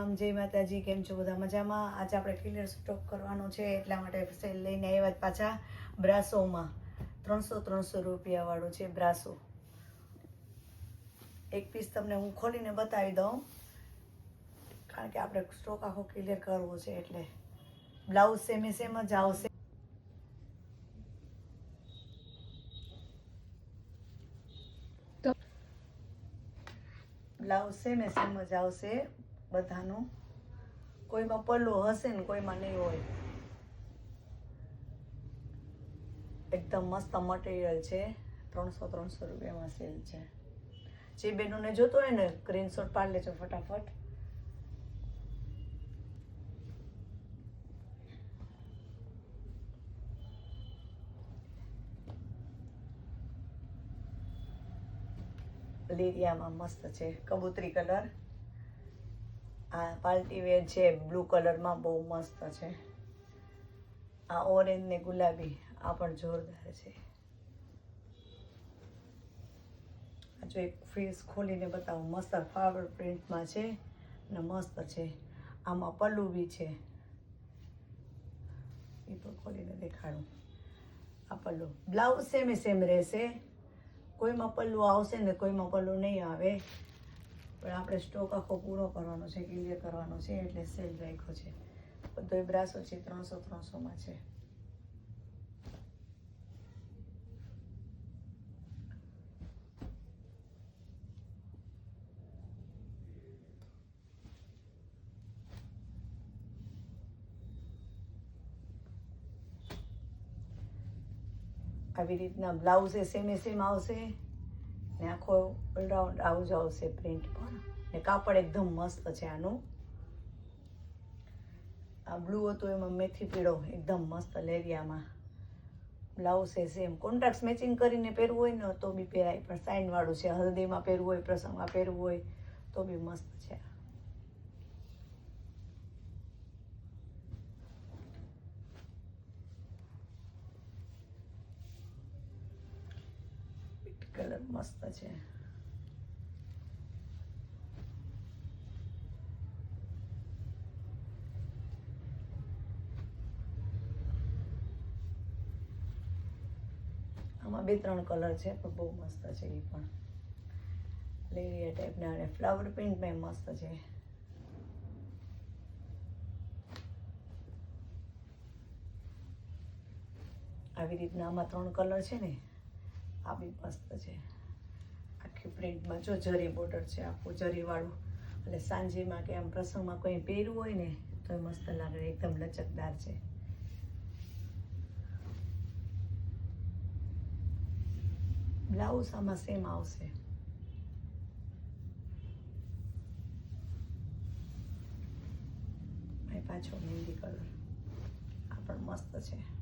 આમ જય માતાજી કેમ છો બધા મજામાં? આજે આપણે ક્લિયર સ્ટોક કરવાનો છે એટલા માટે સેલ લઈને આવ્યા પાછા બ્રાસોમાં. ત્રણસો ત્રણસો રૂપિયા વાળું છે બ્રાસો. એક પીસ તમને હું ખોલીને બતાવી દઉં. કારણ કે આપણે સ્ટોક આખો ક્લિયર કરવો છે એટલે બ્લાઉઝ સેમે સેમ જ આવશે. બ્લાઉઝ સેમે સેમ જ આવશે. બધાનું. કોઈમાં પલ્લું હશે ને કોઈમાં નહીં હોય. એકદમ મસ્ત મટીરિયલ છે. ત્રણસો ત્રણસો રૂપિયામાં સેલ છે. જે બેનોને જોતો હોય ને સ્ક્રીનશોટ પાડી લેજો ફટાફટ. લીરિયામાં મસ્ત છે. કબૂતરી કલર. આ પાર્ટી વેર છે, બ્લુ કલરમાં બહુ મસ્ત છે. આ ઓરેન્જ ને ગુલાબી, આ પણ જોરદાર છે. જો એક ફ્રીઝ ખોલીને બતાવું. મસ્ત ફ્લાવર પ્રિન્ટમાં છે ને મસ્ત છે. આમાં પલ્લુ બી છે. એ પણ ખોલીને દેખાડું. આ પલ્લુ. બ્લાઉઝ સેમે સેમ રહેશે. કોઈમાં પલ્લુ આવશે ને કોઈમાં પલ્લુ નહીં આવે. પણ આપણે સ્ટોક આખો પૂરો કરવાનો છે ક્લિયર કરવાનો છે, એટલે સેલ રાખ્યો છે. બધો બ્રાસો છે, ત્રણસો ત્રણસોમાં છે. આવી રીતના બ્લાઉઝ એ સેમે સેમ આવશે. ને આખો ઓલરાઉન્ડ આવું જ આવશે પ્રિન્ટ પણ ને. કાપડ એકદમ મસ્ત છે આનું. આ બ્લુ હતું એમાં મેથી પીળો એકદમ મસ્ત લેરિયામાં બ્લાઉઝ છે સેમ કોન્ટ્રાક્ટ મેચિંગ કરીને પહેરવું હોય ને તો બી પહેરાય. પણ સાઇનવાળું છે. હલ્દીમાં પહેરવું હોય, પ્રસંગમાં પહેરવું હોય તો બી મસ્ત છે કલર મસ્ત છે. આમાં બે ત્રણ કલર છે, પણ બહુ મસ્ત છે એ પણ. લેરિયા ટાઈપના અને ફ્લાવર પ્રિન્ટમાં મસ્ત છે. આવી રીતના આમાં ત્રણ કલર છે ને. આ બી મસ્ત છે. આખી પ્રિન્ટમાં જો જરી બોર્ડર છે આખું જરીવાળું. એટલે સાંજેમાં કે આમ પ્રસંગમાં કોઈ પહેરવું હોય ને, તો મસ્ત લાગે, એકદમ લચકદાર છે. બ્લાઉઝ આમાં સેમ આવશે. પાછો મહેંદી કલર આ પણ મસ્ત છે.